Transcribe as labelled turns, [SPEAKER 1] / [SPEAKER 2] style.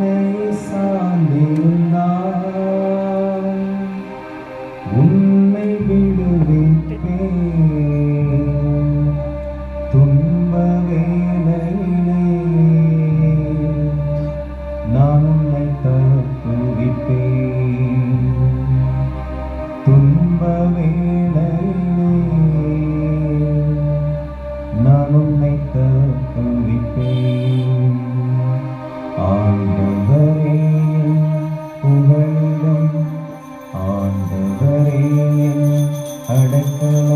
[SPEAKER 1] என்னை சார்ந்திருந்தால் உன்னை விடுவிப்பேன் துன்ப வேலையிலே நான் உன்னை தப்புவிப்பேன். துன்ப வேலையிலே நான் അടങ്ങാ